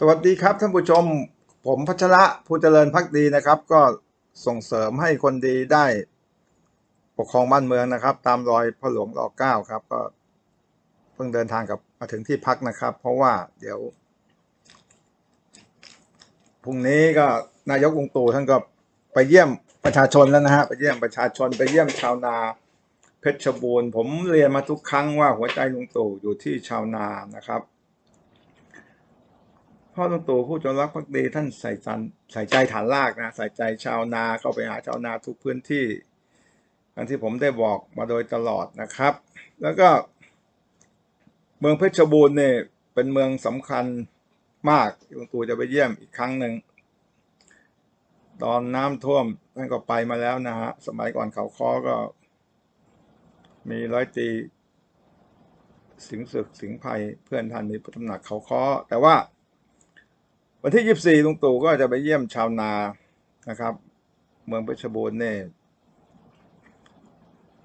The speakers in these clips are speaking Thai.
สวัสดีครับท่านผู้ชม ผมพัชระผู้เจริญพักดีนะครับ ก็ส่งเสริมให้คนดีได้ ปกครองบ้านเมืองนะครับ ตามรอยพระหลวงรอเก้าครับ ก็เพิ่งเดินทางกับมาถึงที่พักนะครับ เพราะว่าเดี๋ยวพรุ่งนี้ก็นายกลุงตู่ท่านก็ไปเยี่ยมประชาชนแล้วนะฮะไปเยี่ยมประชาชนไปเยี่ยมชาวนาเพชรบูรณ์ผมเรียนมาทุกครั้งว่าหัวใจลุงตู่อยู่ที่ชาวนานะครับ พ่อลุงตู่ผู้จงรักภักดีท่านใส่ใจใส่ใจฐานรากนะใส่ใจชาวนาเข้าไปหาชาวนาทุกพื้นที่อันที่ผมได้บอกมาโดยตลอดนะครับ แล้วก็เมืองเพชรบูรณ์เนี่ยเป็นเมืองสำคัญมากลุงตู่จะไปเยี่ยมอีกครั้งหนึ่งตอนน้ำท่วมท่านก็ไปมาแล้วนะฮะ สมัยก่อนเขาคอก็ มีร้อยตรีสิงศึกสิงภัยเพื่อนท่านมีพระตำหนักเขาค้อแต่ว่า วันที่24ลุงตู่ก็จะไปเยี่ยมชาวนานะครับ เมืองเพชรบูรณ์เนี่ย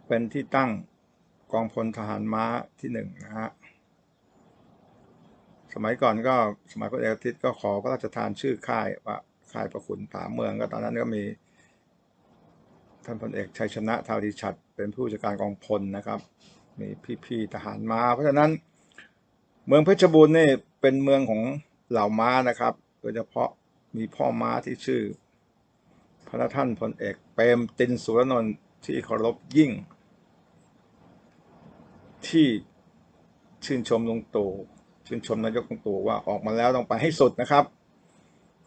เป็นที่ตั้งกองพลทหารม้าที่หนึ่งนะฮะสมัยก่อนก็สมัยพระเอกอาทิตย์ก็ขอพระราชทานชื่อค่ายว่าค่ายประขุนผาเมืองก็ตอนนั้นก็มีท่านพลเอกชัยชนะทาวดีฉัตรเป็นผู้จัดการกองพลนะครับ มีพี่ๆทหารม้า เพราะฉะนั้นเมืองเพชรบูรณ์นี่เป็นเมืองของเหล่าม้านะครับ โดยเฉพาะมีพ่อม้าที่ชื่อ พระท่านพลเอกเปรมตินสุรนนท์ที่เคารพยิ่ง ที่ชื่นชมลุงตู่ชื่นชมนายกลุงตู่ว่าออกมาแล้วต้องไปให้สุดนะครับ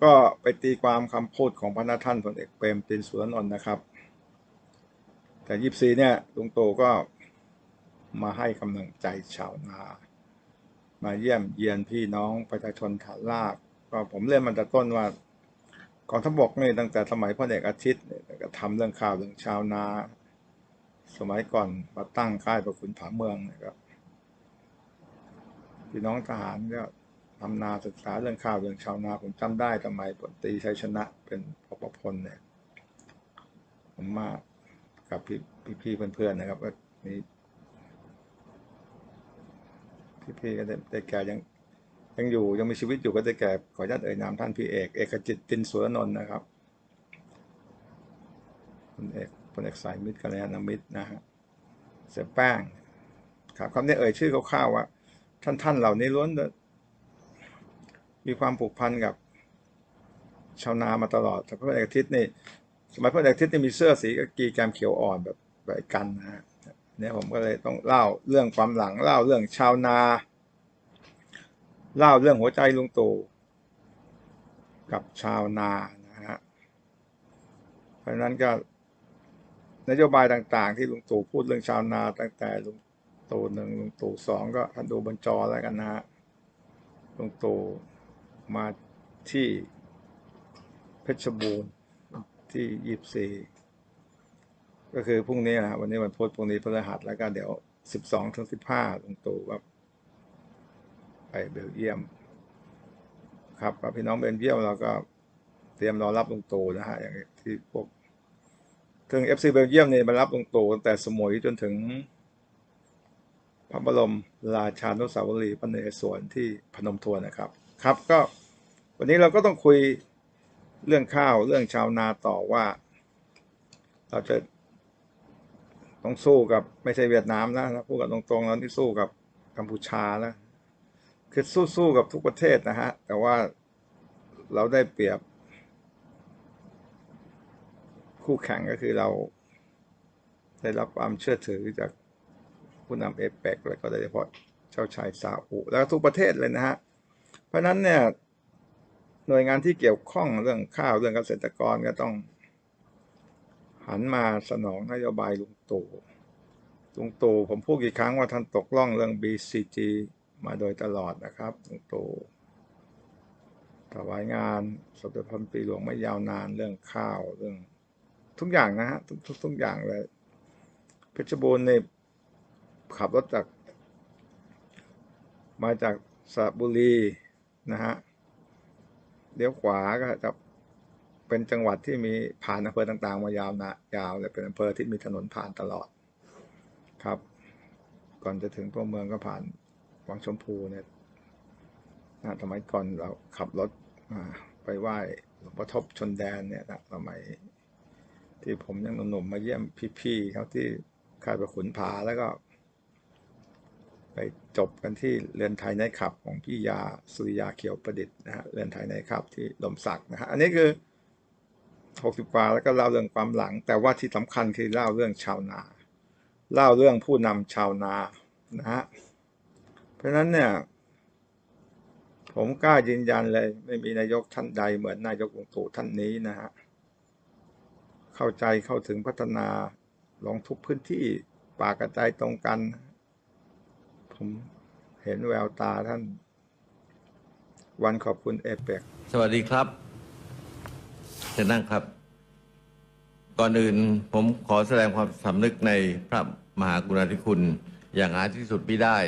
ก็ไปตีความคำพูดของพระท่านพลเอกเปรมตินสุรนนท์นะครับ แต่ยี่สี่เนี่ยลุงตู่ก็มาให้กำลังใจชาวนา มาเยี่ยมเยียนพี่น้องประชาชนฐานราก ก็ผมเรียนมันแต่ต้นว่ากองทัพบกนี่ตั้งแต่สมัยพลเอกอาทิตย์ก็ทำเรื่องข่าวเรื่องชาวนา สมัยก่อนมาตั้งค่ายประคุณผาเมืองนะครับพี่น้องทหารก็ทำนาศึกษาเรื่องข่าวเรื่องชาวนาผมจำได้สมัยพลตรีชัยชนะเป็นพปพลเนี่ยผมมากับพี่พี่ๆเพื่อนๆนะครับก็มีพี่ๆก็ได้ได้แก่ยัง ยังอยู่ยังมีชีวิตอยู่ก็ได้แก่ขออนุญาตเอ่ยนามท่านพี่เอกเอกจิตตินสุรนนท์นะครับพลเอกพลเอกสายมิตรกัลยาณมิตรนะฮะเสียแป้งครับคำนี้เอ่ยชื่อคร่าวๆว่า ท่านท่านเหล่านี้ล้วนมีความผูกพันกับชาวนามาตลอดแต่พระเอกอาทิตย์นี่สมัยพระเอกอาทิตย์นี่มีเสื้อสีกากีแกมเขียวอ่อนแบบแบบกันนะฮะเนี่ยผมก็เลยต้องเล่าเรื่องความหลังเล่าเรื่องชาวนา เล่าเรื่องหัวใจลุงตู่กับชาวนานะฮะ เพราะนั้นก็นโยบายต่าง ๆ ที่ลุงตู่พูดเรื่องชาวนาตั้งแต่ลุงตู่หนึ่งลุงตู่สองก็ท่านดูบนจอแล้วกันนะฮะลุงตู่มาที่เพชรบูรณ์ที่ยี่สี่ก็คือพรุ่งนี้นะวันนี้วันพุธพรุ่งนี้พฤหัสแล้วก็เดี๋ยวสิบสองถึงสิบห้าลุงตู่ก็ ไปเบลเยียม ครับกับพี่น้องเบลเยียมเราก็เตรียมรอรับลุงตู่นะฮะอย่างที่พวกถึงเอฟซีเบลเยียมเนี่ยมารับลุงตู่ตั้งแต่สมุยจนถึง พระบรมราชานุสาวรีย์พระนเรศวรที่พนมทวนนะครับ ครับก็วันนี้เราก็ต้องคุยเรื่องข้าวเรื่องชาวนาต่อว่า เราจะต้องสู้กับไม่ใช่เวียดนามนะนะพูดกันตรงๆแล้วที่สู้กับกัมพูชาแล้ว คือสู้สู้กับทุกประเทศนะฮะ แต่ว่าเราได้เปรียบ คู่แข่งก็คือเรา ได้รับความเชื่อถือจากผู้นำเอเปกแล้วก็โดยเฉพาะเจ้าชายซาอุ แล้วก็ทุกประเทศเลยนะฮะ เพราะฉะนั้นเนี่ยหน่วยงานที่เกี่ยวข้องเรื่องข้าวเรื่องเกษตรกรก็ต้อง หันมาสนองนโยบายลุงตู่ลุงตู่ผมพูดกี่ครั้งว่าท่านตกล่องเรื่อง BCG มาโดยตลอดนะครับลุงตู่ถวายงานสมเด็จพระปีหลวงไม่ยาวนานเรื่องข้าวเรื่อง ทุกอย่างนะฮะทุกทุกทุกอย่างเลย เพชรบูรณ์เนี่ยขับรถจาก มาจากสระบุรีนะฮะเลี้ยวขวาก็จะเป็นจังหวัดที่มีผ่านอำเภอต่างๆ มายาวนะยาวเลยเป็นอำเภอที่มีถนนผ่านตลอดครับ ก่อนจะถึงตัวเมืองก็ผ่าน วังชมพูเนี่ยนะสมัยก่อนเราขับรถอ่าไปไหว้หลวงพ่อทบชนแดนเนี่ยนะสมัยที่ผมยังหนุ่มๆมาเยี่ยมพี่ๆเขาที่ค่ายประขุนพาแล้วก็ ไปจบกันที่เรือนไทยในขับของพี่ยาสุริยาเขียวประดิษฐ์นะฮะเรือนไทยในขับที่ลมสักนะฮะอันนี้คือหกสิบกว่าแล้วก็เล่าเรื่องความหลัง แต่ว่าที่สำคัญคือเล่าเรื่องชาวนา เล่าเรื่องผู้นำชาวนานะฮะ ฉะนั้นเนี่ย ผมกล้ายืนยันเลย ไม่มีนายกท่านใดเหมือนนายกลุงตู่ท่านนี้นะฮะ เข้าใจเข้าถึงพัฒนาลงทุกพื้นที่ปากกระจายตรงกัน ผมเห็นแววตาท่าน วันขอบคุณเอเปกสวัสดีครับจะนั่งครับ ก่อนอื่นผมขอแสดงความสำนึกในพระมหากรุณาธิคุณอย่างหาที่สุดไม่ได้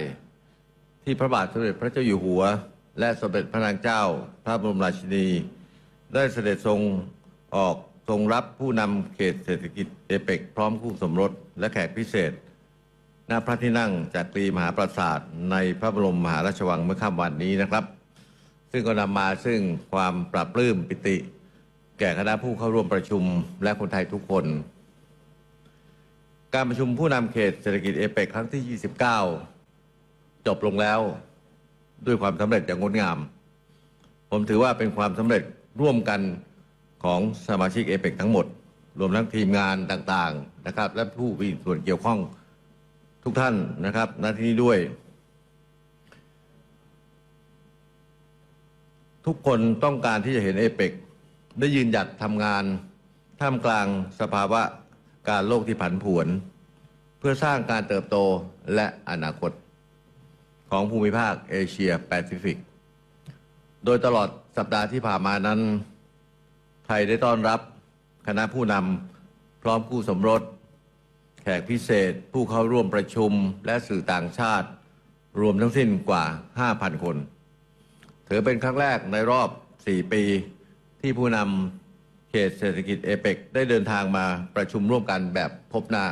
ที่พระบาทสมเด็จพระเจ้าอยู่หัว และสมเด็จพระนางเจ้า พระบรมราชินี ได้เสด็จทรงออกทรงรับผู้นำเขตเศรษฐกิจเอเปกพร้อมคู่สมรสและแขกพิเศษณพระที่นั่งจากกรีมหาปราสาทในพระบรมมหาราชวังเมื่อค่ำวันนี้นะครับ ซึ่งก็นำมาซึ่งความปรับปลื้มปิติ แก่คณะผู้เข้าร่วมประชุมและคนไทยทุกคน การประชุมผู้นำเขตเศรษฐกิจเอเปกครั้งที่ 29 จบลงแล้วด้วยความสำเร็จอย่างงดงาม ผมถือว่าเป็นความสำเร็จร่วมกันของสมาชิกเอเปกทั้งหมด รวมทั้งทีมงานต่างๆนะครับ และผู้มีส่วนเกี่ยวข้องทุกท่านนะครับณที่นี้ด้วย ทุกคนต้องการที่จะเห็นเอเปกได้ยืนหยัดทำงาน ท่ามกลางสภาวะการโลกที่ผันผวน เพื่อสร้างการเติบโตและอนาคต ของภูมิภาคเอเชียแปซิฟิก โดยตลอดสัปดาห์ที่ผ่านมานั้น ไทยได้ต้อนรับคณะผู้นำพร้อมคู่สมรส แขกพิเศษ ผู้เข้าร่วมประชุมและสื่อต่างชาติ รวมทั้งสิ้นกว่า 5,000 คน ถือเป็นครั้งแรกในรอบ 4 ปีที่ผู้นำเขตเศรษฐกิจเอเปกได้เดินทางมาประชุมร่วมกันแบบพบหน้า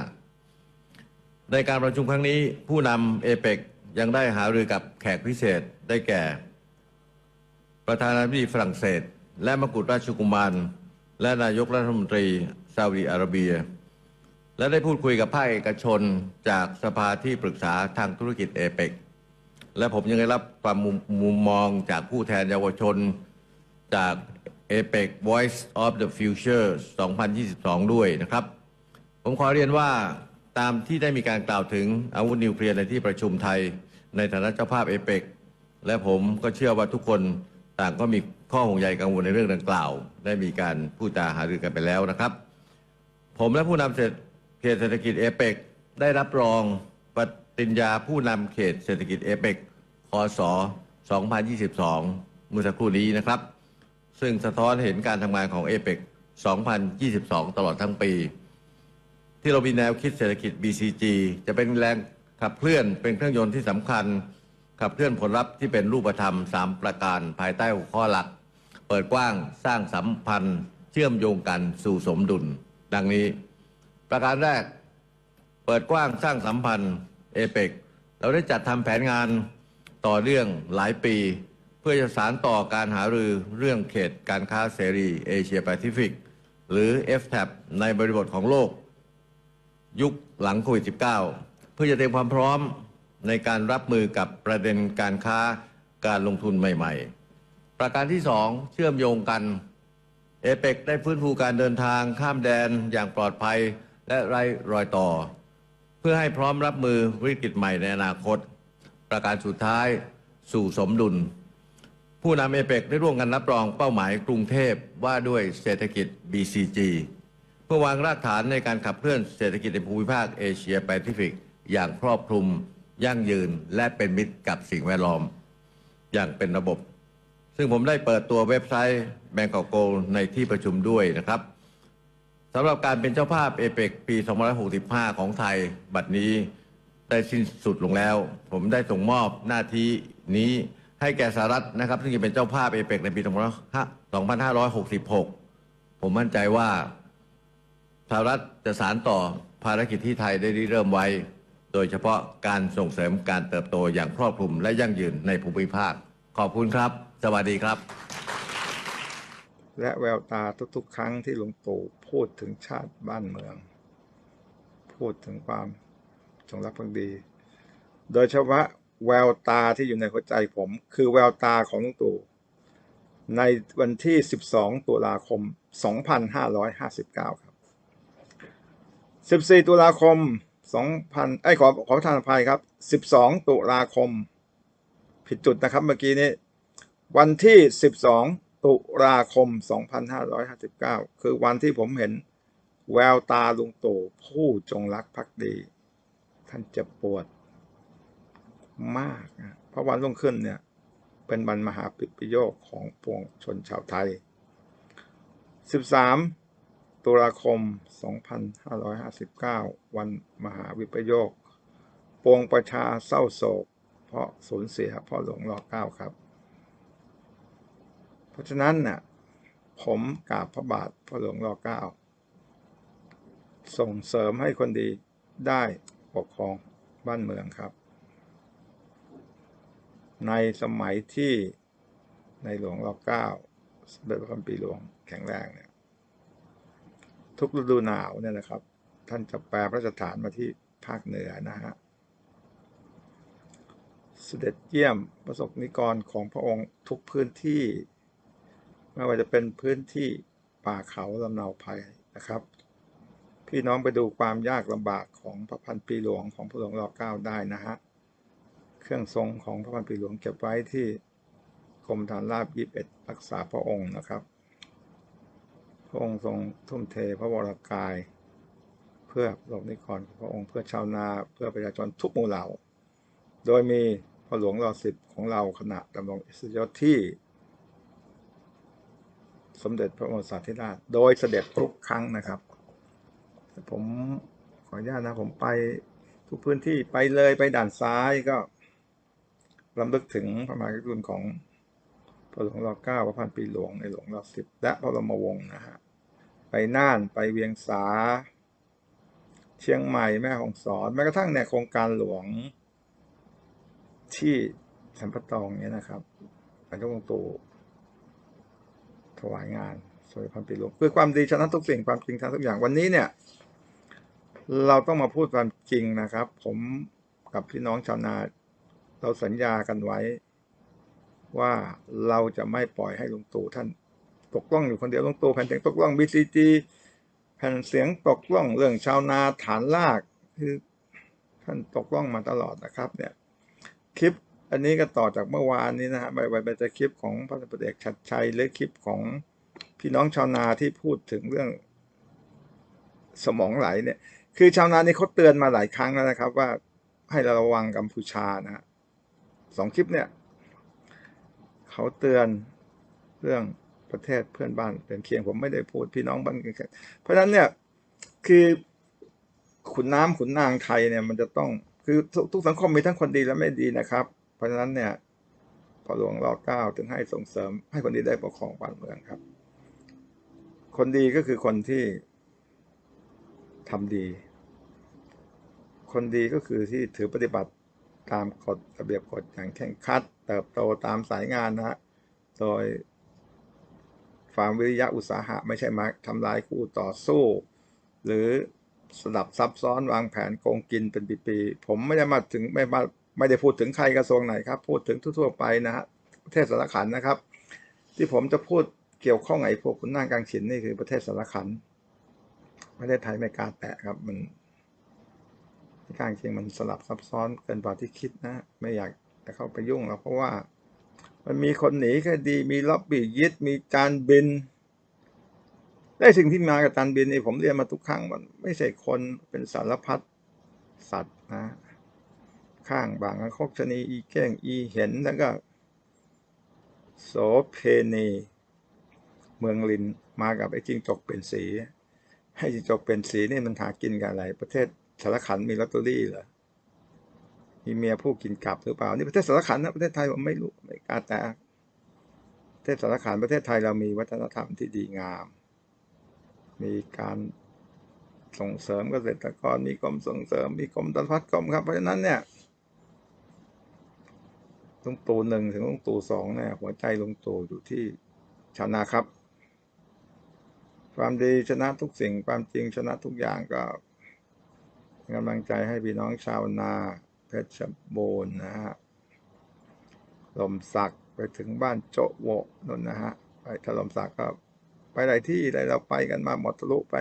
ในการประชุมครั้งนี้ผู้นำเอเปก ยังได้หารือกับแขกพิเศษได้แก่ ประธานาธิบดีฝรั่งเศส และมกุฎราชกุมาร และนายกรัฐมนตรีซาอุดิอาระเบีย และได้พูดคุยกับภาคเอกชนจากสภาที่ปรึกษาทางธุรกิจเอเปกและผมยังได้รับความมุมมุมมองจากผู้แทนเยาวชนจาก APEC Voice of the Future 2022 ด้วยนะครับ ผมขอเรียนว่าตามที่ได้มีการกล่าวถึงอาวุธนิวเคลียร์ในที่ประชุมไทย ในฐานะเจ้าภาพเอเปกและผมก็เชื่อว่าทุกคนต่างก็มีข้อห่วงใยกังวลในเรื่องดังกล่าว ได้มีการพูดจาหารือกันไปแล้วนะครับ ผมและผู้นำเศรษฐเขตเศรษฐกิจเอเปกได้รับรองปฏิญญาผู้นำเขตเศรษฐกิจเอเปกคศ2022 เมื่อสักครู่นี้นะครับ ซึ่งสะท้อนเห็นการทำงานของเอเปก2022 ตลอดทั้งปี ที่เรามีแนวคิดเศรษฐกิจ BCG จะเป็นแรง ขับเคลื่อนเป็นเครื่องยนต์ที่สำคัญ ขับเคลื่อนผลลัพธ์ที่เป็นรูปธรรม 3 ประการภายใต้หัวข้อหลัก เปิดกว้างสร้างสัมพันธ์ เชื่อมโยงกันสู่สมดุล ดังนี้ ประการแรก เปิดกว้างสร้างสัมพันธ์เอเปกเราได้จัดทำแผนงานต่อเรื่องหลายปี เพื่อจะสารต่อการหารือเรื่องเขตการค้าเสรีเอเชียแปซิฟิกหรือ FTAP ในบริบทของโลก ยุคหลังโควิด -19 เพื่อจะเตรียมความพร้อมในการรับมือกับประเด็นการค้าการลงทุนใหม่ ๆ ประการที่สองเชื่อมโยงกันเอเปกได้ฟื้นฟูการเดินทางข้ามแดนอย่างปลอดภัยและไร้รอยต่อ เพื่อให้พร้อมรับมือวิกฤตใหม่ในอนาคต ประการสุดท้ายสู่สมดุล ผู้นำเอเปกได้ร่วมกันรับรองเป้าหมายกรุงเทพว่าด้วยเศรษฐกิจ BCG เพื่อวางรากฐานในการขับเคลื่อนเศรษฐกิจในภูมิภาคเอเชียแปซิฟิก อย่างครอบคลุม ยั่งยืนและเป็นมิตรกับสิ่งแวดล้อม อย่างเป็นระบบ ซึ่งผมได้เปิดตัวเว็บไซต์แบงกอกโกในที่ประชุมด้วยนะครับสำหรับการเป็นเจ้าภาพเอเปกปี 2565 ของไทย บัดนี้ได้สิ้นสุดลงแล้ว ผมได้ส่งมอบหน้าที่นี้ให้แก่สหรัฐนะครับ ซึ่งจะเป็นเจ้าภาพเอเปกในปี 2566 ผมมั่นใจว่าสหรัฐจะสารต่อภารกิจที่ไทยได้ริเริ่มไว้ โดยเฉพาะการส่งเสริมการเติบโตอย่างครอบคลุมและยั่งยืนในภูมิภาค ขอบคุณครับ สวัสดีครับ และแววตาทุกๆ ครั้งที่หลุงตู่พูดถึงชาติบ้านเมือง พูดถึงความจงรักภักดี โดยเฉพาะแววตาที่อยู่ในหัวใจผม คือแววตาของหลุงตู่ในวันที่ 12 ตุลาคม 2559 ครับ 14 ตุลาคม 2000ไอ้ขอขอทานภัยครับ 12 ตุลาคม ผิดจุดนะครับเมื่อกี้นี้ วันที่ 12 ตุลาคม 2559 คือวันที่ผมเห็น แววตาลุงตู่ผู้จงรักภักดี ท่านเจ็บปวดมากนะเพราะวันรุ่งขึ้นเนี่ย เป็นวันมหาปิปิโยคของปวงชนชาวไทย 13 ตุลาคม 2559 วันมหาวิปโยค ปวงประชาเศร้าโศก เพราะสูญเสียพ่อหลวงรอเก้าครับ เพราะฉะนั้นน่ะผมกราบพระบาทพระหลวงรอเก้าส่งเสริมให้คนดีได้ปกครองบ้านเมืองครับ ในสมัยที่ในหลวงรอเก้าเด็จพระพันปีหลวงแข็งแรงเนี่ย ทุกฤดูหนาวเนี่ยนะครับ ท่านจะแปลพระราชฐานมาที่ภาคเหนือนะฮะเสด็จเยี่ยมประสบนิกรของพระองค์ทุกพื้นที่ ไม่ว่าจะเป็นพื้นที่ป่าเขาลำเนาภัยนะครับ พี่น้องไปดูความยากลำบากของพระพันปีหลวงของพระหลวงรอเก้าได้นะฮะเครื่องทรงของพระพันปีหลวงเก็บไว้ที่กรมฐานราบยี่สิบเอ็ดรักษาพระองค์นะครับ ระองค์ทรงทุ่มเทพระวรกาย เพื่อประสบนิกรของพระองค์เพื่อชาวนาเพื่อประชาชนทุกหมู่เหล่า โดยมีพระหลวงรอสิบของเราขณะดำรงอิสริยศที่ สมเด็จพระมศาสดาธิราชโดยเสด็จทุกครั้งนะครับ ผมขออนุญาตนะผมไปทุกพื้นที่ไปเลยไปด่านซ้ายก็รำลึกถึงพระมหากรุณาธิคุณของพระหลวงรอเก้าพระพันปีหลวงในหลวงรอสิบและพระบรมวงศ์นะฮะ ไปน่านไปเวียงสา เชียงใหม่แม่ฮ่องสอนแม้กระทั่งในโครงการหลวง ที่สัมปะตองเนี่ยนะครับนายกลุงตูถวายงานสมเด็จพระปีหลงเพื่อความดีชนะทุกสิ่งความจริงชนะทุกอย่างวันนี้เนี่ย เราต้องมาพูดความจริงนะครับ ผมกับพี่น้องชาวนา เราสัญญากันไว้ ว่าเราจะไม่ปล่อยให้ลุงตู่ท่าน ตกล่องอยู่คนเดียวลงตู่แผ่นเสียงตกล่อง BCG แผ่นเสียงตกล่องเรื่องชาวนาฐานลากคือท่านตกล่องมาตลอดนะครับเนี่ยคลิปอันนี้ก็ต่อจากเมื่อวานนี้นะฮะไปไปไปจะคลิปของพระตำรวจเอกชัดชัยหรือคลิปของพี่น้องชาวนาที่พูดถึงเรื่องสมองไหลเนี่ย คือชาวนานี่เขาเตือนมาหลายครั้งแล้วนะครับ ว่าให้เราระวังกัมพูชานะฮะสองคลิปเนี่ยเขาเตือนเรื่อง ประเทศเพื่อนบ้านเป็นเคียงผมไม่ได้พูดพี่น้องบ้านเคียงเพราะฉะนั้นเนี่ยคือขุนน้ำขุนนางไทยเนี่ยมันจะต้องคือทุกสังคมมีทั้งคนดีและไม่ดีนะครับ เพราะฉะนั้นเนี่ยพอหลวงรอเก้าถึงให้ส่งเสริม ให้คนดีได้ปกครองบ้านเมืองครับ คนดีก็คือคนที่ทำดี คนดีก็คือที่ถือปฏิบัติตามกฎระเบียบกฎอย่างเคร่งครัด เติบโตตามสายงานนะฮะโดย ความวิริยะอุตสาหะไม่ใช่มาทำลายคู่ต่อสู้ หรือสลับซับซ้อนวางแผนโกงกินเป็นปีๆผมไม่ได้มาถึงไม่มาไม่ได้พูดถึงใครกระทรวงไหนครับ พูดถึงทั่วๆไปนะฮะประเทศสารขันนะครับ ที่ผมจะพูดเกี่ยวข้องไอ้พวกขุณนนางกลางฉินนี่คือประเทศสารขันประเทศไทยไม่กล้าแตะครับ มันกลางจริงมันสลับซับซ้อนเกินกว่าที่คิดนะ ไม่อยากจะเข้าไปยุ่งหรอกเพราะว่า มันมีคนหนีคดี มีล็อบบี้ยึด มีจานบิน ได้สิ่งที่มากับจานบินนี่ผมเรียนมาทุกครั้งมันไม่ใช่คนเป็นสารพัดสัตว์นะ ข้างบางคกชนีอีแก้งอีเห็นแล้วก็โสเพณีเมืองลินมากับไอ้จิงจกเป็นสี ให้จิงจกเป็นสีนี่มันหากินกับอะไร ประเทศสารขันมีลอตเตอรี่เหรอ มีเมียผู้กินกลับหรือเปล่า นี่ประเทศสารขันนะประเทศไทยผมไม่รู้ไม่กล้าแต่ประเทศสารขันประเทศไทยเรามีวัฒนธรรมที่ดีงาม มีการส่งเสริมเกษตรกรมีกรมส่งเสริมมีกรมตลาดกรมครับ เพราะฉะนั้นเนี่ยลุงตู่หนึ่งถึงลุงตู่สองเนี่ยหัวใจลุงตู่อยู่ที่ชาวนาครับ ความดีชนะทุกสิ่งความจริงชนะทุกอย่างก็กำลังใจให้พี่น้องชาวนา เพชรบูรณ์นะฮะลมสักไปถึงบ้านโจโวะนนนะฮะไปถล่มสักก็ไปหลายที่หลายเราไปกันมาหมดทะลุไป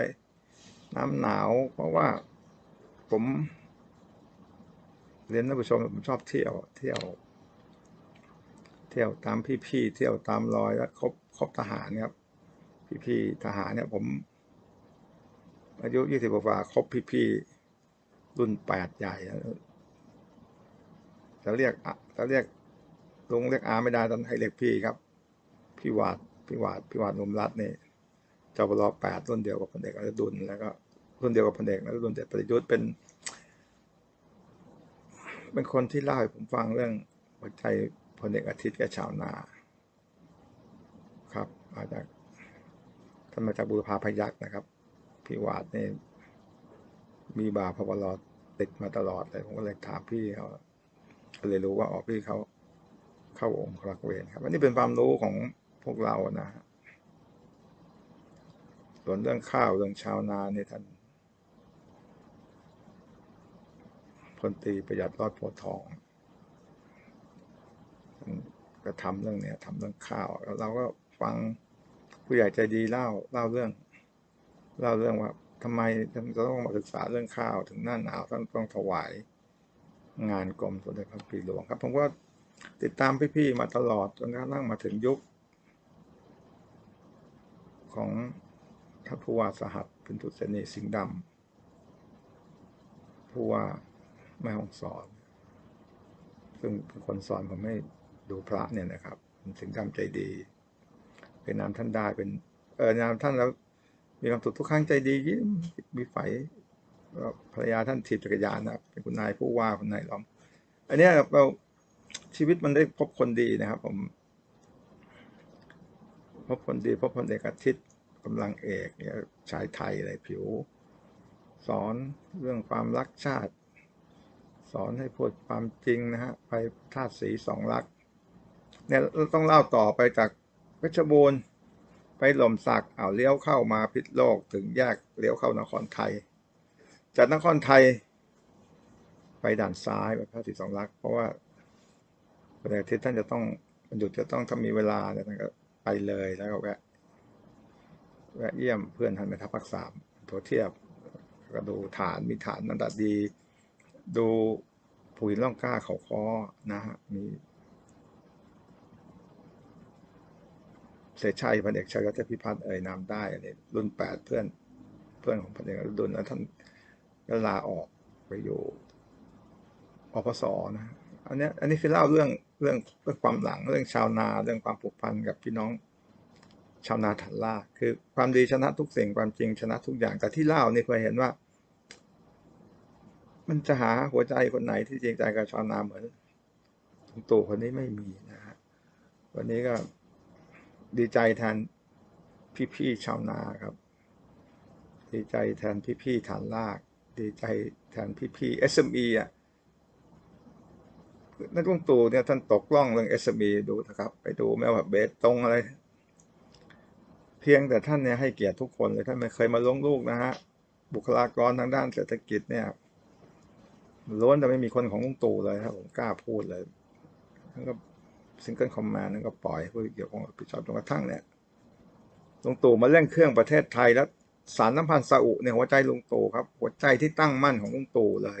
น้ำหนาว เพราะว่าผมเรียนท่านผู้ชมผมชอบเที่ยว เที่ยว เที่ยวตามพี่ๆเที่ยวตามรอยแล้วครบครบทหารครับ พี่ๆทหารเนี่ยผม อายุยี่สิบกว่าครบพี่ๆรุ่นแปดใหญ่ จะเรียกอะจะเรียกลุงเรียกอาไม่ได้ตอนให้เรียกพี่ครับ พี่วาดพี่วาดพี่วาดนุมรัตน์นี่จบรอแปดรุ่นเดียวกับพลเอกอดุลแล้วก็รุ่นเดียวกับพลเอกแล้วรุ่นเด็กประยุทธ์เป็น เป็นคนที่เล่าให้ผมฟังเรื่องหัวใจพลเอกอาทิตย์กับชาวนา ครับมาจากท่านมาจากบุรพาพยักษ์นะครับพี่วาดนี่มีบาพวรอติดมาตลอดเลยผมก็เลยถามพี่เขา ก็เลยรู้ว่าอ๋อพี่เขาเข้าองค์รักเวรครับอันนี้เป็นความรู้ของพวกเรานะฮะส่วนเรื่องข้าวเรื่องชาวนาเนี่ยท่านพลตรีประหยัดรอดโพทองท่านก็ทำเรื่องเนี้ยทำเรื่องข้าวแล้วเราก็ฟังผู้ใหญ่ใจดีเล่าเล่าเรื่องเล่าเรื่องว่าทำไมท่านจะต้องมาศึกษาเรื่องข้าวถึงหน้าหนาวท่านต้องถวาย งานกรมสมเด็จพระปีหลวงครับผมก็ติดตามพี่ๆมาตลอดจนกระทั่งมาถึงยุค ของท่านผู้ว่าสหัสพินทุเสนีสิงห์ดำผู้ว่าแม่ฮ่องสอน ซึ่งเป็นคนสอนผมให้ดูพระเนี่ยนะครับสิงห์ดำใจดี เป็นนามท่านได้เป็นเออนามท่านแล้วมีความสุขทุกครั้งใจดียิ้มมีไฟ ภรรยาท่านถีบจักรยานนะครับเป็นคุณนายผู้ว่าคุณนายล้อม อันนี้เราชีวิตมันได้พบคนดีนะครับ ผม พบคนดี พบคนเอกอาทิตย์กำลังเอกเนี่ยชายไทยอะไรผิว สอนเรื่องความรักชาติ สอนให้พูดความจริงนะฮะไปธาตุสีสองรัก เนี่ยเราต้องเล่าต่อไปจากเพชรบูรณ์ไปหล่มสักเอาวเลี้ยวเข้ามาพิษโลกถึงแยกเลี้ยวเข้านครไทย จากนครไทย ไปด่านซ้ายไปพระศรีสองรักเพราะว่าวันอาทิตย์ท่านจะต้องวันหยุดจะต้องถ้ามีเวลาเนี่ยท่านก็ไปเลยแล้วก็แวะแวะเยี่ยมเพื่อนท่านไปทัพภาคสามโทรเทียบก็ดูฐานมีฐานนันดัดดี ดูผุยล่องกล้าเขาคอนะฮะมีเสรีชัยพันเอกชัยรัตพิพัฒน์เอ่ยนามได้อันนี้รุ่นแปดเพื่อนเพื่อนของพันเอกอดุลแล้วท่าน ก็ลาออกไปอยู่อพสนะอันนี้อันนี้คือเล่าเรื่องเรื่องเรื่องความหลังเรื่องชาวนาเรื่องความผูกพันกับพี่น้องชาวนาฐานลากคือความดีชนะทุกสิ่งความจริงชนะทุกอย่างแต่ที่เล่านี่เคยเห็นว่า มันจะหาหัวใจคนไหนที่จริงใจกับชาวนาเหมือนลุงตู่คนนี้ไม่มีนะฮะวันนี้ก็ดีใจแทนพี่ๆชาวนาครับ ดีใจแทนพี่ๆฐานลาก ดีใจแทนพี่ๆ SME อะนั่นลุงตูเนี่ยท่านตกล่องเรื่อง SME ดูนะครับ ไปดูแม้ว่าเบสตรงอะไร เพียงแต่ท่านเนี่ยให้เกียรติทุกคนเลยท่านไม่เคยมาลงลูกนะฮะ บุคลากรทางด้านเศรษฐกิจเนี่ยล้วนแต่ไม่มีคนของลุงตู่เลยครับผมกล้าพูดเลยทั้งก็ซิงเกิลคอมมานนั่นก็ปล่อยผู้เกี่ยวข้องผิดชอบจนกระทั่งเนี่ยลุงตู่มาเร่งเครื่องประเทศไทยแล้ว สารน้ำพันธ์ซาอุเนี่ยหัวใจลุงตู่ครับ หัวใจที่ตั้งมั่นของลุงตู่เลย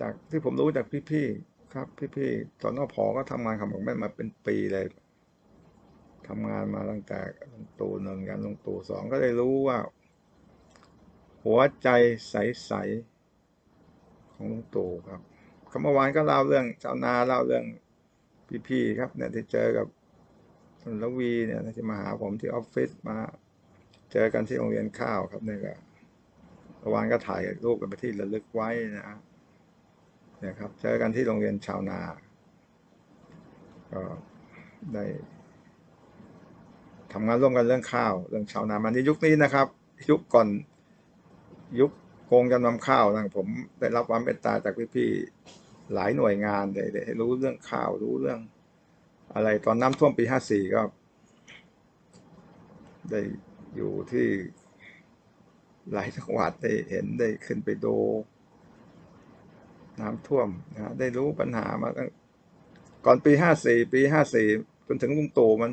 จากที่ผมรู้จากพี่ๆครับ พี่ๆตอนนพอก็ทำงานกับผมแม่มาเป็นปีเลยทำงานมาตั้งแต่ลงตู่หนึ่งยันลงตู่สองก็เลยรู้ว่า หัวใจใสๆของลุงตู่ครับเขาเมื่อวานก็เล่าเรื่องชาวนาเล่าเรื่องพี่ๆครับ เนี่ยที่เจอกับคุณลวีเนี่ยที่มาหาผมที่ออฟฟิศมา เจอกันที่โรงเรียนข้าวครับเนี่ยก็เมื่อวานก็ถ่ายรูปกันไปที่ระลึกไว้นะ ฮะครับ เจอกันที่โรงเรียนชาวนา ก็ได้ทำงานร่วมกันเรื่องข้าว เรื่องชาวนามันในยุคนี้นะครับ ยุคก่อนยุคโกงจำนำข้าวนะผมได้รับความเมตตาจากพี่ๆหลายหน่วยงานได้ได้รู้เรื่องข้าว รู้เรื่อง อะไรตอนน้ำท่วมปีห้าสี่ก็ ได้อยู่ที่หลายจังหวัดได้เห็นได้ขึ้นไปดู น้ำท่วมนะฮะได้รู้ปัญหามาตั้งก่อนปีห้าสี่ปีห้าสี่จนถึงลุงตู่มัน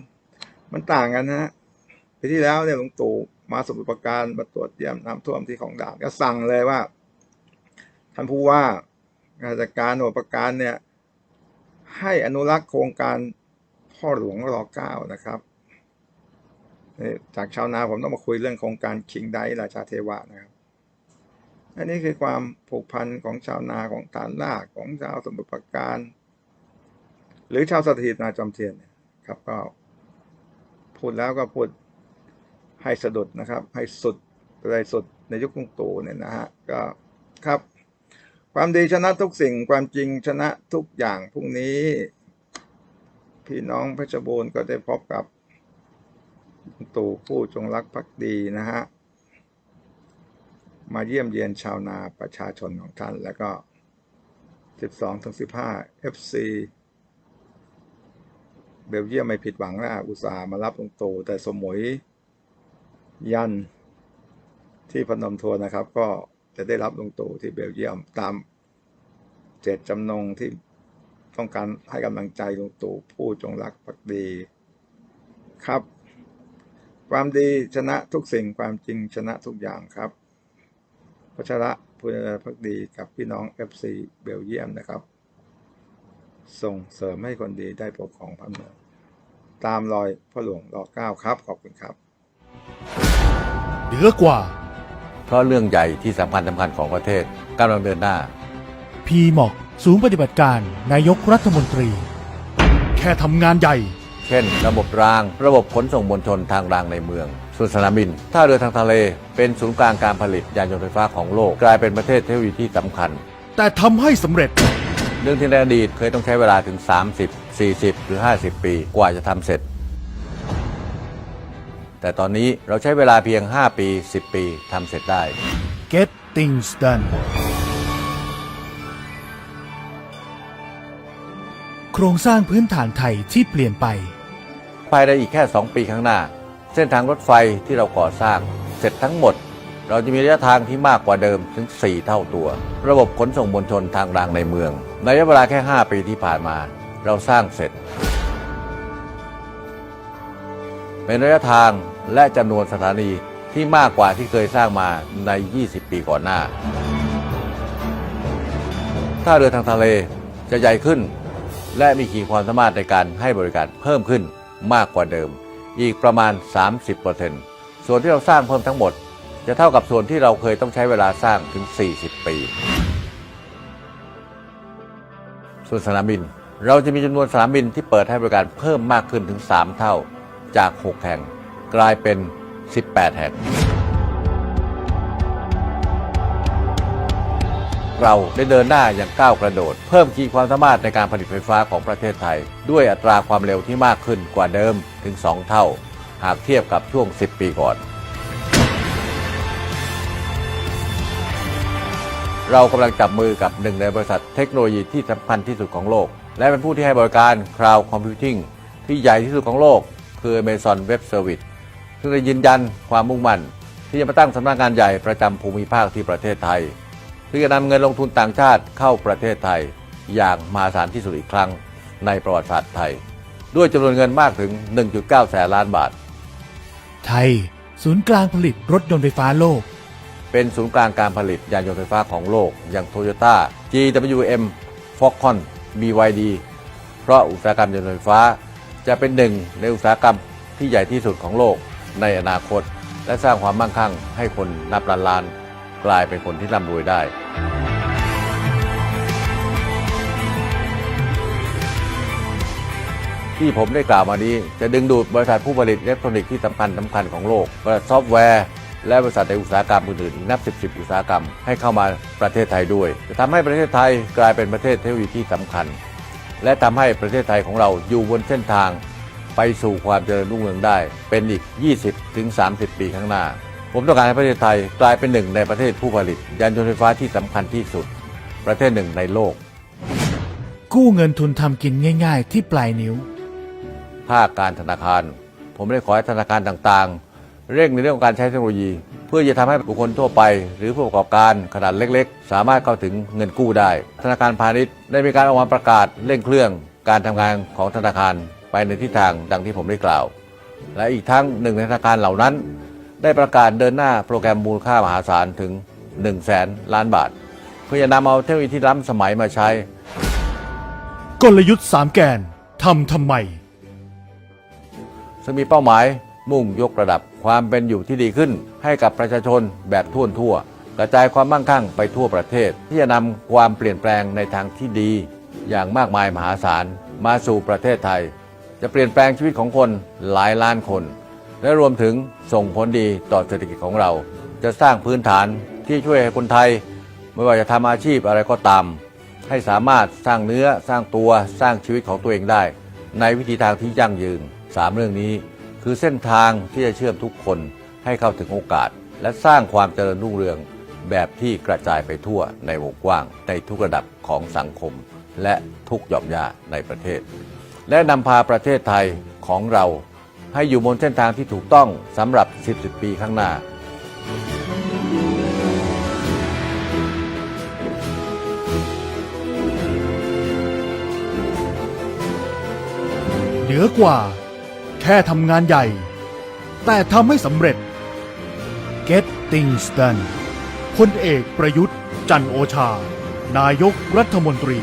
มันต่างกันนะฮะปีที่แล้วเนี่ยลุงตู่มาสมุทรปราการมาตรวจเยี่ยมน้ำท่วมที่ของด่านก็สั่งเลยว่าท่านผู้ว่าราชการสมุทรปราการเนี่ย ให้อนุรักษ์โครงการพ่อหลวงรอเก้านะครับจากชาวนาผมต้องมาคุยเรื่องโครงการคิงไดราชาเทวะนะครับ อันนี้คือความผูกพันของชาวนาของฐานรากของชาวสมุทรปราการ หรือชาวสถิตนาจอมเทียนครับก็พูดแล้วก็พูดให้สะดุดนะครับ ให้สุดเลยสุดในยุคลุงตู่เนี่ยนะฮะก็ครับ ความดีชนะทุกสิ่งความจริงชนะทุกอย่างพรุ่งนี้ พี่น้องเพชรบูรณ์ก็ได้พบกับตู่ผู้จงรักภักดีนะฮะ มาเยี่ยมเยียนชาวนาประชาชนของท่าน แล้วก็ 12ถึง15 FC เบลเยียมไม่ผิดหวังแล้วอุตส่าห์มารับลงตูแต่สมุย ยันที่พนมทวนนะครับ ก็จะได้รับลงตูที่เบลเยียมตามเจตจำนงที่ต้องการให้กำลังใจลงตู่ผู้จงรักภักดี ครับ ความดีชนะทุกสิ่งความจริงชนะทุกอย่างครับ พัชระพุทธพักดีกับพี่น้อง FC เบลเยียมนะครับ ส่งเสริมให้คนดีได้ปกครองพันเมืองตามรอยพ่อหลวงรอเก้าครับ ขอบคุณครับเหนือกว่า เพราะเรื่องใหญ่ที่สำคัญสำคัญของประเทศกำลังเดินหน้า พีหมอกศูนย์ปฏิบัติการนายกรัฐมนตรี แค่ทำงานใหญ่ เช่น ระบบราง ระบบขนส่งมวลชนทางรางในเมือง ส่วนสนามบินท่าเรือทางทะเล เป็นศูนย์กลางการผลิตยานยนต์ไฟฟ้าของโลก กลายเป็นประเทศเทคโนโลยีที่สำคัญ แต่ทำให้สำเร็จ เรื่องที่ในอดีตเคยต้องใช้เวลาถึง 30 40 หรือ 50 ปีกว่าจะทำเสร็จ แต่ตอนนี้เราใช้เวลาเพียง 5 ปี 10 ปีทำเสร็จได้ Get things done โครงสร้างพื้นฐานไทยที่เปลี่ยนไป ภายในอีกแค่ 2 ปีข้างหน้า เส้นทางรถไฟที่เราก่อสร้าง เสร็จทั้งหมด เราจะมีระยะทางที่มากกว่าเดิมถึง 4 เท่าตัว ระบบขนส่งมวลชนทางรางในเมือง ในระยะเวลาแค่ 5 ปีที่ผ่านมา เราสร้างเสร็จ เป็นระยะทางและจำนวนสถานีที่มากกว่าที่เคยสร้างมาใน 20 ปีก่อนหน้าถ้าเรือทางทะเลจะใหญ่ขึ้น และมีขีดความสามารถในการให้บริการเพิ่มขึ้นมากกว่าเดิม อีกประมาณ 30%ส่วนที่เราสร้างเพิ่มทั้งหมด จะเท่ากับส่วนที่เราเคยต้องใช้เวลาสร้างถึง 40 ปี ส่วนสนามบิน เราจะมีจำนวนสนามบินที่เปิดให้บริการเพิ่มมากขึ้นถึง 3 เท่าจาก 6 แห่ง กลายเป็น 18 แห่ง เราได้เดินหน้าอย่างก้าวกระโดด เพิ่มขีดความสามารถในการผลิตไฟฟ้าของประเทศไทย ด้วยอัตราความเร็วที่มากขึ้นกว่าเดิมถึง 2 เท่า หากเทียบกับช่วง 10 ปีก่อน เรากำลังจับมือกับหนึ่งในบริษัทเทคโนโลยีที่สำคัญที่สุดของโลก และเป็นผู้ที่ให้บริการ Cloud Computing ที่ใหญ่ที่สุดของโลก คือ Amazon Web Service ซึ่งได้ยืนยันความมุ่งมั่นที่จะมาตั้งสำนักงานใหญ่ประจำภูมิภาคที่ประเทศไทย ที่จะนำเงินลงทุนต่างชาติเข้าประเทศไทย อย่างมหาศาลที่สุดอีกครั้งในประวัติศาสตร์ไทย ด้วยจำนวนเงินมากถึง 1.9 แสนล้านบาท ไทย ศูนย์กลางผลิตรถยนต์ไฟฟ้าโลก เป็นศูนย์กลางการผลิตยานยนต์ไฟฟ้าของโลก อย่าง Toyota GWM Foxconn BYD เพราะอุตสาหกรรมยานยนต์ไฟฟ้า จะเป็นหนึ่งในอุตสาหกรรมที่ใหญ่ที่สุดของโลกในอนาคต และสร้างความมั่งคั่งให้คนนับล้านล้าน กลายเป็นคนที่ร่ำรวยได้ ที่ผมได้กล่าวมานี้จะดึงดูดบริษัทผู้ผลิตอิเล็กทรอนิกส์ที่สำคัญสำคัญของโลกบริษัทซอฟต์แวร์และบริษัทในอุตสาหกรรมอื่นๆอีกนับสิบสิบอุตสาหกรรมให้เข้ามาประเทศไทยด้วย จะทำให้ประเทศไทยกลายเป็นประเทศเทคโนโลยีที่สำคัญ และทำให้ประเทศไทยของเราอยู่บนเส้นทาง ไปสู่ความเจริญรุ่งเรืองได้เป็นอีก 20ถึง30 ปีข้างหน้า ผมต้องการให้ประเทศไทยกลายเป็นหนึ่งในประเทศผู้ผลิต ยานยนต์ไฟฟ้าที่สำคัญที่สุด ประเทศหนึ่งในโลก กู้เงินทุนทำกินง่าย ๆ ที่ปลายนิ้ว ภาคการธนาคาร ผมได้ขอให้ธนาคารต่างๆ เร่งในเรื่องของการใช้เทคโนโลยี เพื่อจะทำให้บุคคลทั่วไป หรือผู้ประกอบการขนาดเล็ก ๆ สามารถเข้าถึงเงินกู้ได้ ธนาคารพาณิชย์ได้มีการออกมาประกาศเร่งเครื่อง การทำงานของธนาคารไปในทิศทางดังที่ผมได้กล่าว และอีกทั้งหนึ่งในธนาคารเหล่านั้น ได้ประกาศเดินหน้าโปรแกรมมูลค่ามหาศาลถึง 1 0 0 0 0แสนล้านบาท เพื่อจะนำเอาเทคโนโลยีที่ล้ำสมัยมาใช้ กลยุทธ์สามแกนทำทำไม ซึ่งมีเป้าหมายมุ่งยกระดับความเป็นอยู่ที่ดีขึ้น ให้กับประชาชนแบบทั่วทั่ว กระจายความมั่งคั่งไปทั่วประเทศ ที่จะนำความเปลี่ยนแปลงในทางที่ดี อย่างมากมายมหาศาลมาสู่ประเทศไทย จะเปลี่ยนแปลงชีวิตของคนหลายล้านคน และรวมถึงส่งผลดีต่อเศรษฐกิจของเรา จะสร้างพื้นฐานที่ช่วยให้คนไทย ไม่ว่าจะทำอาชีพอะไรก็ตาม ให้สามารถสร้างเนื้อสร้างตัวสร้างชีวิตของตัวเองได้ ในวิธีทางที่ยั่งยืนสามเรื่องนี้ คือเส้นทางที่จะเชื่อมทุกคนให้เข้าถึงโอกาส และสร้างความเจริญรุ่งเรืองแบบที่กระจายไปทั่วในวงกว้าง ในทุกระดับของสังคม และทุกหย่อมย่าในประเทศ และนำพาประเทศไทยของเรา ให้อยู่บนเส้นทางที่ถูกต้องสำหรับ 10 ปีข้างหน้า เหนือกว่า แค่ทำงานใหญ่ แต่ทำให้สำเร็จ Get things done พลเอกประยุทธ์ จันโอชา นายกรัฐมนตรี